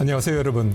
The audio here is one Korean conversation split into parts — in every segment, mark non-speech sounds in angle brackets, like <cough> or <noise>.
안녕하세요, 여러분.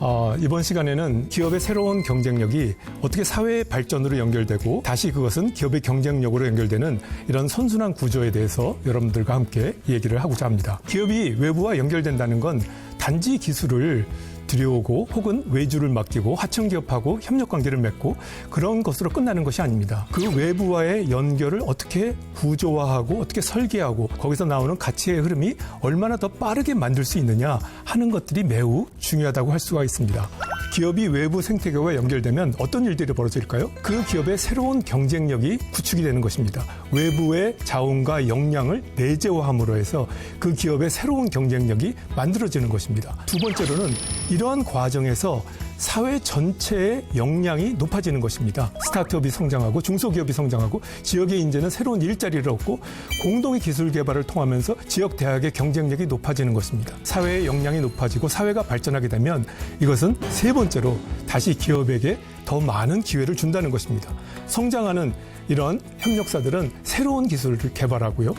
어, 이번 시간에는 기업의 새로운 경쟁력이 어떻게 사회의 발전으로 연결되고 다시 그것은 기업의 경쟁력으로 연결되는 이런 선순환 구조에 대해서 여러분들과 함께 얘기를 하고자 합니다. 기업이 외부와 연결된다는 건 단지 기술을 들여오고 혹은 외주를 맡기고 하청 기업하고 협력 관계를 맺고 그런 것으로 끝나는 것이 아닙니다. 그 외부와의 연결을 어떻게 구조화하고 어떻게 설계하고 거기서 나오는 가치의 흐름이 얼마나 더 빠르게 만들 수 있느냐 하는 것들이 매우 중요하다고 할 수가 있습니다. 기업이 외부 생태계와 연결되면 어떤 일들이 벌어질까요? 그 기업의 새로운 경쟁력이 구축이 되는 것입니다. 외부의 자원과 역량을 내재화함으로 해서 그 기업의 새로운 경쟁력이 만들어지는 것입니다. 두 번째로는 이러한 과정에서 사회 전체의 역량이 높아지는 것입니다. 스타트업이 성장하고 중소기업이 성장하고 지역의 인재는 새로운 일자리를 얻고 공동의 기술 개발을 통하면서 지역 대학의 경쟁력이 높아지는 것입니다. 사회의 역량이 높아지고 사회가 발전하게 되면 이것은 세 번째로 다시 기업에게 더 많은 기회를 준다는 것입니다. 성장하는 이런 협력사들은 새로운 기술을 개발하고요.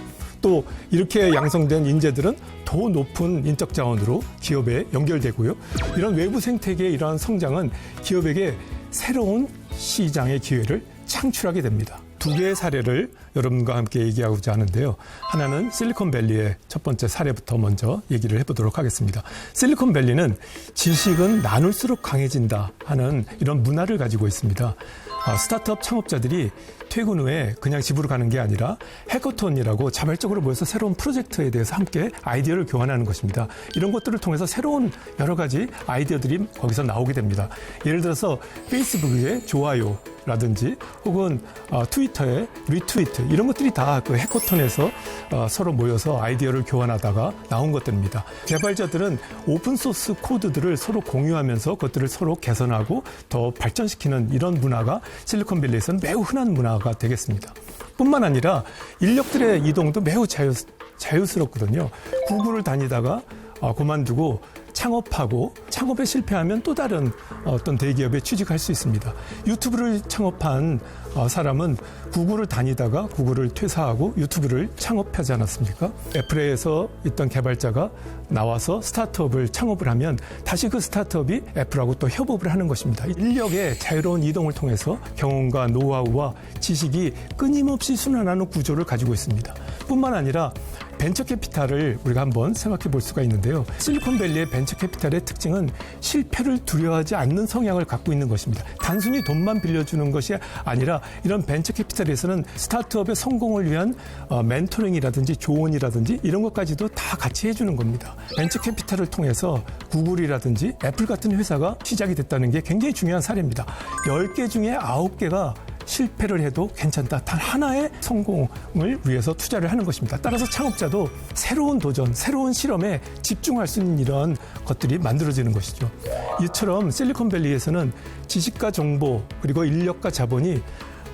또 이렇게 양성된 인재들은 더 높은 인적 자원으로 기업에 연결되고요. 이런 외부 생태계의 이러한 성장은 기업에게 새로운 시장의 기회를 창출하게 됩니다. 두 개의 사례를 여러분과 함께 얘기하고자 하는데요. 하나는 실리콘밸리의 첫 번째 사례부터 먼저 얘기를 해보도록 하겠습니다. 실리콘밸리는 지식은 나눌수록 강해진다 하는 이런 문화를 가지고 있습니다. 아, 스타트업 창업자들이 퇴근 후에 그냥 집으로 가는 게 아니라 해커톤이라고 자발적으로 모여서 새로운 프로젝트에 대해서 함께 아이디어를 교환하는 것입니다. 이런 것들을 통해서 새로운 여러 가지 아이디어들이 거기서 나오게 됩니다. 예를 들어서 페이스북의 좋아요 라든지 혹은 어, 트위터의 리트위트 이런 것들이 다 그 해커톤에서 어, 서로 모여서 아이디어를 교환하다가 나온 것들입니다. 개발자들은 오픈 소스 코드들을 서로 공유하면서 그것들을 서로 개선하고 더 발전시키는 이런 문화가 실리콘밸리에서는 매우 흔한 문화가 되겠습니다. 뿐만 아니라 인력들의 이동도 매우 자유, 자유스럽거든요. 구글을 다니다가 어, 그만두고 창업하고 창업에 실패하면 또 다른 어떤 대기업에 취직할 수 있습니다. 유튜브를 창업한 어, 사람은 구글을 다니다가 구글을 퇴사하고 유튜브를 창업하지 않았습니까? 애플에서 있던 개발자가 나와서 스타트업을 창업을 하면 다시 그 스타트업이 애플하고 또 협업을 하는 것입니다. 인력의 자유로운 이동을 통해서 경험과 노하우와 지식이 끊임없이 순환하는 구조를 가지고 있습니다. 뿐만 아니라 벤처 캐피탈을 우리가 한번 생각해 볼 수가 있는데요. 실리콘밸리의 벤처 캐피탈의 특징은 실패를 두려워하지 않는 성향을 갖고 있는 것입니다. 단순히 돈만 빌려주는 것이 아니라 이런 벤처 캐피탈에서는 스타트업의 성공을 위한 어, 멘토링이라든지 조언이라든지 이런 것까지도 다 같이 해주는 겁니다. 벤처 캐피탈을 통해서 구글이라든지 애플 같은 회사가 시작이 됐다는 게 굉장히 중요한 사례입니다. 10개 중에 9개가 실패를 해도 괜찮다. 단 하나의 성공을 위해서 투자를 하는 것입니다. 따라서 창업자도 새로운 도전, 새로운 실험에 집중할 수 있는 이런 것들이 만들어지는 것이죠. 이처럼 실리콘밸리에서는 지식과 정보 그리고 인력과 자본이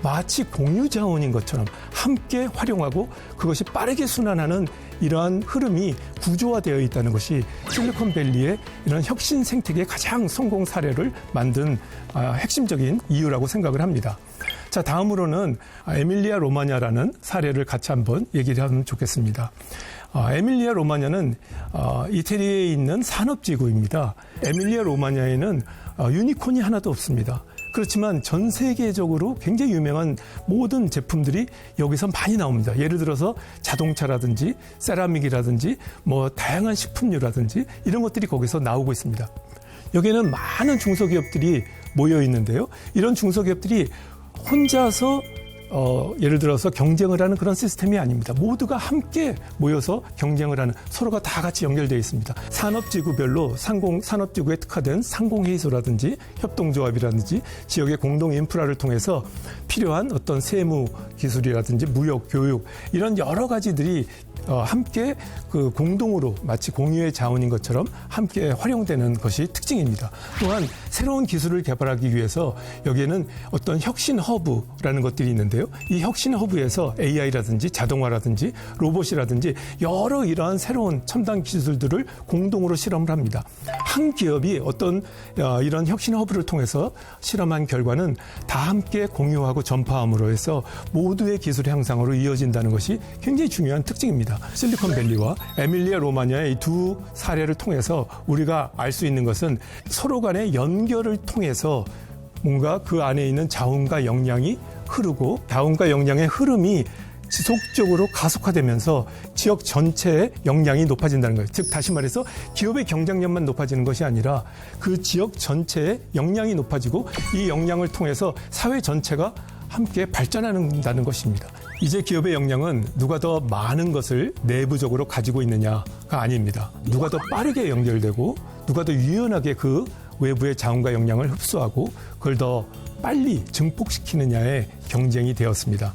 마치 공유 자원인 것처럼 함께 활용하고 그것이 빠르게 순환하는 이러한 흐름이 구조화되어 있다는 것이 실리콘밸리의 이런 혁신 생태계의 가장 성공 사례를 만든 아, 핵심적인 이유라고 생각을 합니다. 자, 다음으로는 에밀리아 로마냐라는 사례를 같이 한번 얘기를 하면 좋겠습니다. 아, 에밀리아 로마냐는 어, 이태리에 있는 산업지구입니다. 에밀리아 로마냐에는 어, 유니콘이 하나도 없습니다. 그렇지만 전 세계적으로 굉장히 유명한 모든 제품들이 여기서 많이 나옵니다. 예를 들어서 자동차라든지 세라믹이라든지 뭐 다양한 식품류라든지 이런 것들이 거기서 나오고 있습니다. 여기에는 많은 중소기업들이 모여 있는데요. 이런 중소기업들이 혼자서 어, 예를 들어서 경쟁을 하는 그런 시스템이 아닙니다. 모두가 함께 모여서 경쟁을 하는 서로가 다 같이 연결되어 있습니다. 산업지구별로 상공, 산업지구에 특화된 상공회의소라든지 협동조합이라든지 지역의 공동 인프라를 통해서 필요한 어떤 세무 기술이라든지 무역, 교육 이런 여러 가지들이 어, 함께 그 공동으로 마치 공유의 자원인 것처럼 함께 활용되는 것이 특징입니다. 또한 새로운 기술을 개발하기 위해서 여기에는 어떤 혁신 허브라는 것들이 있는데요. 있는데요. 이 혁신 허브에서 AI라든지 자동화라든지 로봇이라든지 여러 이러한 새로운 첨단 기술들을 공동으로 실험을 합니다. 한 기업이 어떤 어, 이런 혁신 허브를 통해서 실험한 결과는 다 함께 공유하고 전파함으로 해서 모두의 기술 향상으로 이어진다는 것이 굉장히 중요한 특징입니다. 실리콘밸리와 에밀리아 로마니아의 이두 사례를 통해서 우리가 알 수 있는 것은 서로 간의 연결을 통해서 뭔가 그 안에 있는 자원과 역량이 흐르고 자원과 역량의 흐름이 지속적으로 가속화되면서 지역 전체의 역량이 높아진다는 거예요. 즉 다시 말해서 기업의 경쟁력만 높아지는 것이 아니라 그 지역 전체의 역량이 높아지고 이 역량을 통해서 사회 전체가 함께 발전하는다는 것입니다. 이제 기업의 역량은 누가 더 많은 것을 내부적으로 가지고 있느냐가 아닙니다. 누가 더 빠르게 연결되고 누가 더 유연하게 그 외부의 자원과 역량을 흡수하고 그걸 더 빨리 증폭시키느냐의 경쟁이 되었습니다.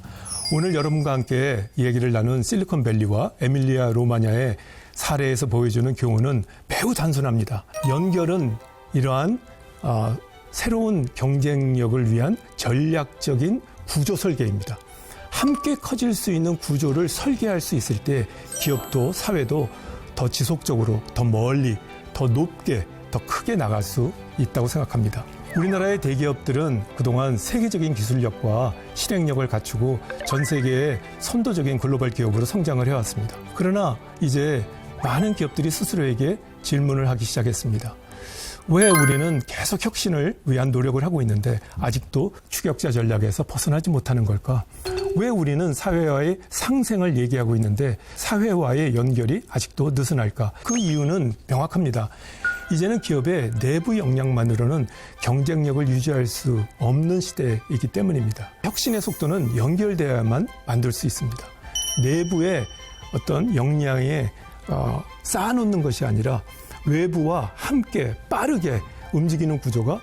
오늘 여러분과 함께 얘기를 나눈 실리콘밸리와 에밀리아 로마냐의 사례에서 보여주는 교훈은 매우 단순합니다. 연결은 이러한 아, 새로운 경쟁력을 위한 전략적인 구조 설계입니다. 함께 커질 수 있는 구조를 설계할 수 있을 때 기업도 사회도 더 지속적으로 더 멀리 더 높게 더 크게 나갈 수 있다고 생각합니다. 우리나라의 대기업들은 그동안 세계적인 기술력과 실행력을 갖추고 전 세계의 선도적인 글로벌 기업으로 성장을 해왔습니다. 그러나 이제 많은 기업들이 스스로에게 질문을 하기 시작했습니다. 왜 우리는 계속 혁신을 위한 노력을 하고 있는데 아직도 추격자 전략에서 벗어나지 못하는 걸까? 왜 우리는 사회와의 상생을 얘기하고 있는데 사회와의 연결이 아직도 느슨할까? 그 이유는 명확합니다. 이제는 기업의 내부 역량만으로는 경쟁력을 유지할 수 없는 시대이기 때문입니다. 혁신의 속도는 연결되어야만 만들 수 있습니다. 내부의 어떤 역량에 어, 쌓아놓는 것이 아니라 외부와 함께 빠르게 움직이는 구조가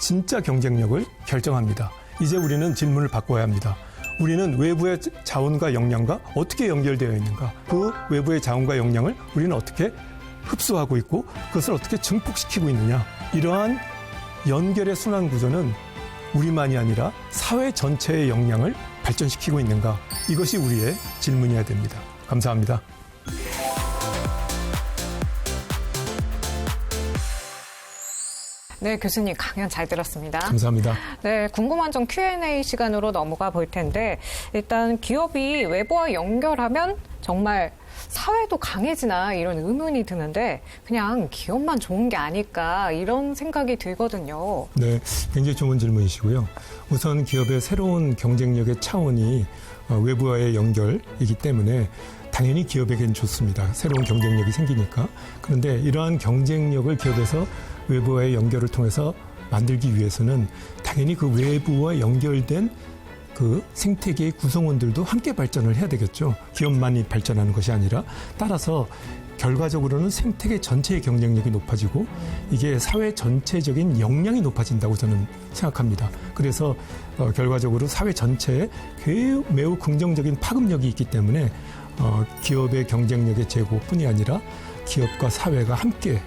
진짜 경쟁력을 결정합니다. 이제 우리는 질문을 바꿔야 합니다. 우리는 외부의 자원과 역량과 어떻게 연결되어 있는가? 그 외부의 자원과 역량을 우리는 어떻게 흡수하고 있고 그것을 어떻게 증폭시키고 있느냐? 이러한 연결의 순환 구조는 우리만이 아니라 사회 전체의 역량을 발전시키고 있는가? 이것이 우리의 질문이어야 됩니다. 감사합니다. 네, 교수님 강연 잘 들었습니다. 감사합니다. 네, 궁금한 점 Q&A 시간으로 넘어가 볼 텐데 일단 기업이 외부와 연결하면 정말 사회도 강해지나 이런 의문이 드는데 그냥 기업만 좋은 게 아닐까 이런 생각이 들거든요. 네, 굉장히 좋은 질문이시고요. 우선 기업의 새로운 경쟁력의 차원이 어, 외부와의 연결이기 때문에 당연히 기업에겐 좋습니다. 새로운 경쟁력이 생기니까. 그런데 이러한 경쟁력을 기업에서 외부와의 연결을 통해서 만들기 위해서는 당연히 그 외부와 연결된 그 생태계의 구성원들도 함께 발전을 해야 되겠죠. 기업만이 발전하는 것이 아니라 따라서 결과적으로는 생태계 전체의 경쟁력이 높아지고 이게 사회 전체적인 역량이 높아진다고 저는 생각합니다. 그래서 어, 결과적으로 사회 전체에 매우, 매우 긍정적인 파급력이 있기 때문에 어, 기업의 경쟁력의 제고뿐이 아니라 기업과 사회가 함께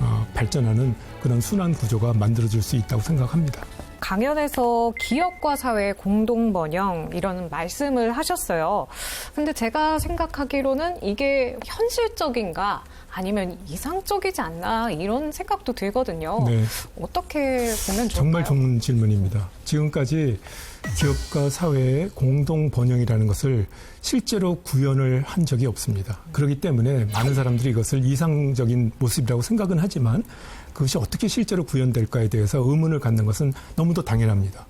어, 발전하는 그런 순환 구조가 만들어질 수 있다고 생각합니다. 강연에서 기업과 사회 공동 번영 이런 말씀을 하셨어요. 근데 제가 생각하기로는 이게 현실적인가 아니면 이상적이지 않나 이런 생각도 들거든요. 네. 어떻게 보면 좋을까요? 정말 좋은 질문입니다. 지금까지 기업과 사회의 공동 번영이라는 것을 실제로 구현을 한 적이 없습니다. 그렇기 때문에 많은 사람들이 이것을 이상적인 모습이라고 생각은 하지만 그것이 어떻게 실제로 구현될까에 대해서 의문을 갖는 것은 너무도 당연합니다.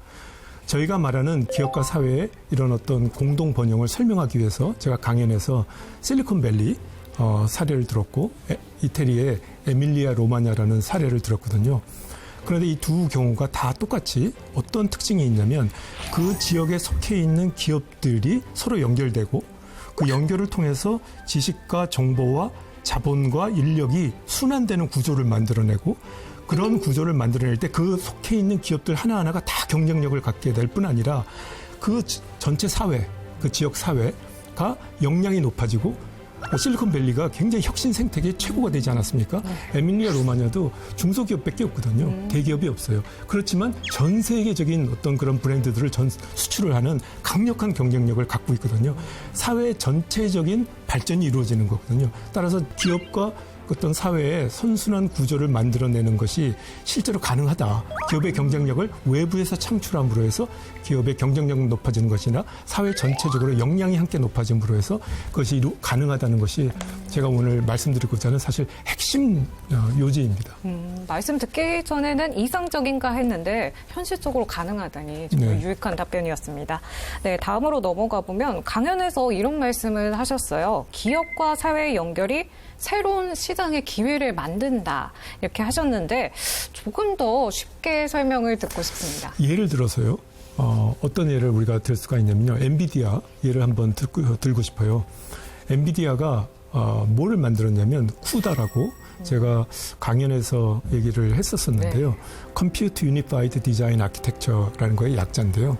저희가 말하는 기업과 사회의 이런 어떤 공동 번영을 설명하기 위해서 제가 강연에서 실리콘밸리 어, 사례를 들었고 에, 이태리의 에밀리아 로마냐라는 사례를 들었거든요. 그런데 이 두 경우가 다 똑같이 어떤 특징이 있냐면 그 지역에 속해 있는 기업들이 서로 연결되고 그 연결을 통해서 지식과 정보와 자본과 인력이 순환되는 구조를 만들어내고 그런 구조를 만들어낼 때 그 속해 있는 기업들 하나하나가 다 경쟁력을 갖게 될 뿐 아니라 그 지- 전체 사회, 그 지역 사회가 역량이 높아지고 실리콘밸리가 굉장히 혁신 생태계 최고가 되지 않았습니까? 에밀리아 로마냐도 중소기업밖에 없거든요. 대기업이 없어요. 그렇지만 전 세계적인 어떤 그런 브랜드들을 전 수출을 하는 강력한 경쟁력을 갖고 있거든요. 사회 전체적인 발전이 이루어지는 거거든요. 따라서 기업과 어떤 사회의 선순환 구조를 만들어내는 것이 실제로 가능하다. 기업의 경쟁력을 외부에서 창출함으로 해서 기업의 경쟁력이 높아지는 것이나 사회 전체적으로 역량이 함께 높아짐으로 해서 그것이 가능하다는 것이 제가 오늘 말씀드리고자 하는 사실 핵심 어, 요지입니다. 음, 말씀 듣기 전에는 이상적인가 했는데 현실적으로 가능하다니 정말 네. 유익한 답변이었습니다. 네, 다음으로 넘어가 보면 강연에서 이런 말씀을 하셨어요. 기업과 사회의 연결이 새로운 시 장의 기회를 만든다 이렇게 하셨는데 조금 더 쉽게 설명을 듣고 싶습니다. 예를 들어서요. 어, 어떤 예를 우리가 들 수가 있냐면요. 엔비디아 예를 한번 듣고, 들고 싶어요. 엔비디아가 어, 뭐를 만들었냐면 쿠다라고 제가 강연에서 얘기를 했었었는데요. 컴퓨터 유니파이드 디자인 아키텍처라는 거의 약자인데요.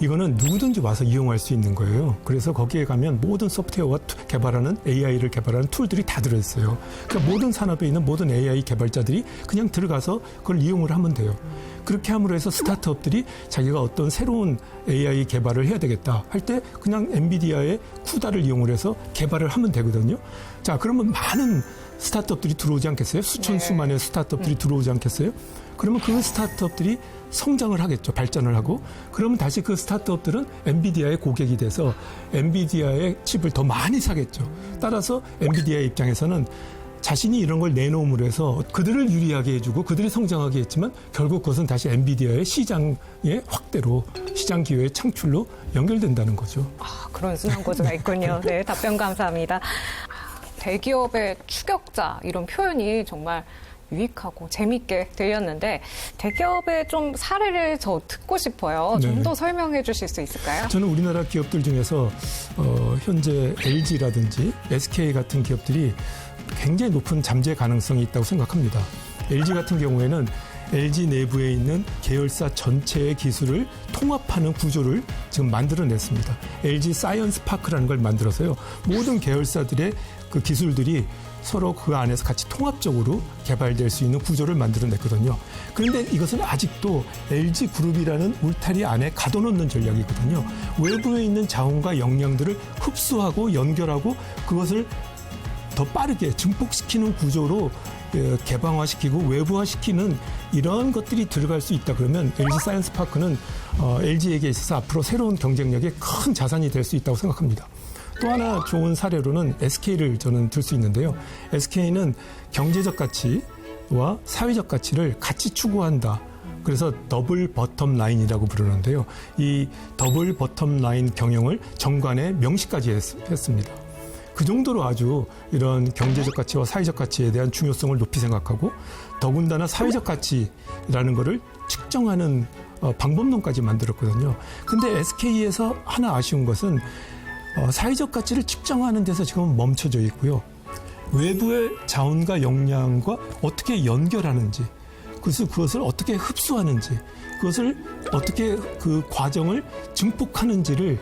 이거는 누구든지 와서 이용할 수 있는 거예요. 그래서 거기에 가면 모든 소프트웨어와 투- 개발하는 AI를 개발하는 툴들이 다 들어있어요. 그러니까 모든 산업에 있는 모든 AI 개발자들이 그냥 들어가서 그걸 이용을 하면 돼요. 그렇게 함으로 해서 스타트업들이 자기가 어떤 새로운 AI 개발을 해야 되겠다 할 때 그냥 엔비디아의 쿠다를 이용을 해서 개발을 하면 되거든요. 자, 그러면 많은 스타트업들이 들어오지 않겠어요? 수천 네. 수만의 스타트업들이 들어오지 않겠어요? 그러면 그 스타트업들이 성장을 하겠죠. 발전을 하고. 그러면 다시 그 스타트업들은 엔비디아의 고객이 돼서 엔비디아의 칩을 더 많이 사겠죠. 따라서 엔비디아의 입장에서는 자신이 이런 걸 내놓음으로 해서 그들을 유리하게 해주고 그들이 성장하게 했지만 결국 그것은 다시 엔비디아의 시장의 확대로 시장 기회의 창출로 연결된다는 거죠. 아, 그런 순환 구조가 있군요. <laughs> 네, 답변 감사합니다. 아, 대기업의 추격자 이런 표현이 정말 유익하고 재밌게 들렸는데 대기업의 좀 사례를 저 듣고 싶어요. 좀 네. 더 설명해 주실 수 있을까요? 저는 우리나라 기업들 중에서 어, 현재 LG라든지 SK 같은 기업들이 굉장히 높은 잠재 가능성이 있다고 생각합니다. LG 같은 경우에는 LG 내부에 있는 계열사 전체의 기술을 통합하는 구조를 지금 만들어냈습니다. LG 사이언스 파크라는 걸 만들어서요. 모든 계열사들의 그 기술들이 서로 그 안에서 같이 통합적으로 개발될 수 있는 구조를 만들어냈거든요. 그런데 이것은 아직도 LG 그룹이라는 울타리 안에 가둬놓는 전략이거든요. 외부에 있는 자원과 역량들을 흡수하고 연결하고 그것을 더 빠르게 증폭시키는 구조로 예, 개방화시키고 외부화시키는 이런 것들이 들어갈 수 있다 그러면 LG 사이언스 파크는 어, LG에게 있어서 앞으로 새로운 경쟁력의 큰 자산이 될 수 있다고 생각합니다. 또 하나 좋은 사례로는 SK를 저는 들 수 있는데요. SK는 경제적 가치와 사회적 가치를 같이 추구한다. 그래서 더블 버텀 라인이라고 부르는데요. 이 더블 버텀 라인 경영을 정관에 명시까지 했, 했습니다. 그 정도로 아주 이런 경제적 가치와 사회적 가치에 대한 중요성을 높이 생각하고 더군다나 사회적 가치라는 거를 측정하는 어, 방법론까지 만들었거든요. 근데 SK에서 하나 아쉬운 것은 어, 사회적 가치를 측정하는 데서 지금 멈춰져 있고요. 외부의 자원과 역량과 어떻게 연결하는지, 그것을, 그것을 어떻게 흡수하는지, 그것을 어떻게 그 과정을 증폭하는지를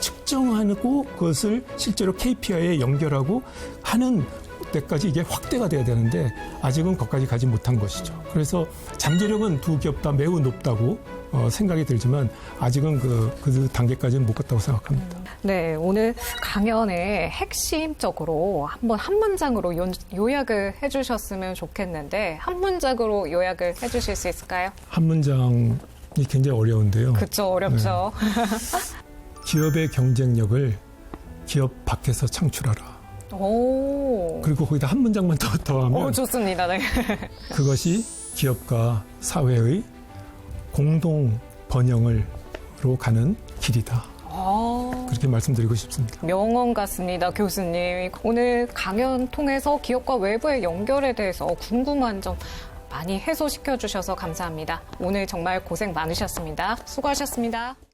측정하고 그것을 실제로 KPI에 연결하고 하는 때까지 이게 확대가 돼야 되는데 아직은 거기까지 가지 못한 것이죠. 그래서 잠재력은 두 기업 다 매우 높다고 어, 생각이 들지만 아직은 그, 그 단계까지는 못 갔다고 생각합니다. 네, 오늘 강연의 핵심적으로 한번 한 문장으로 요, 요약을 해주셨으면 좋겠는데 한 문장으로 요약을 해주실 수 있을까요? 한 문장이 굉장히 어려운데요. 그쵸, 어렵죠. <laughs> 기업의 경쟁력을 기업 밖에서 창출하라. 오, 그리고 거기다 한 문장만 더 더하면 오 좋습니다. 네. 그것이 기업과 사회의 공동 번영을로 가는 길이다. 아, 그렇게 말씀드리고 싶습니다. 명언 같습니다, 교수님. 오늘 강연 통해서 기업과 외부의 연결에 대해서 궁금한 점 많이 해소시켜 주셔서 감사합니다. 오늘 정말 고생 많으셨습니다. 수고하셨습니다.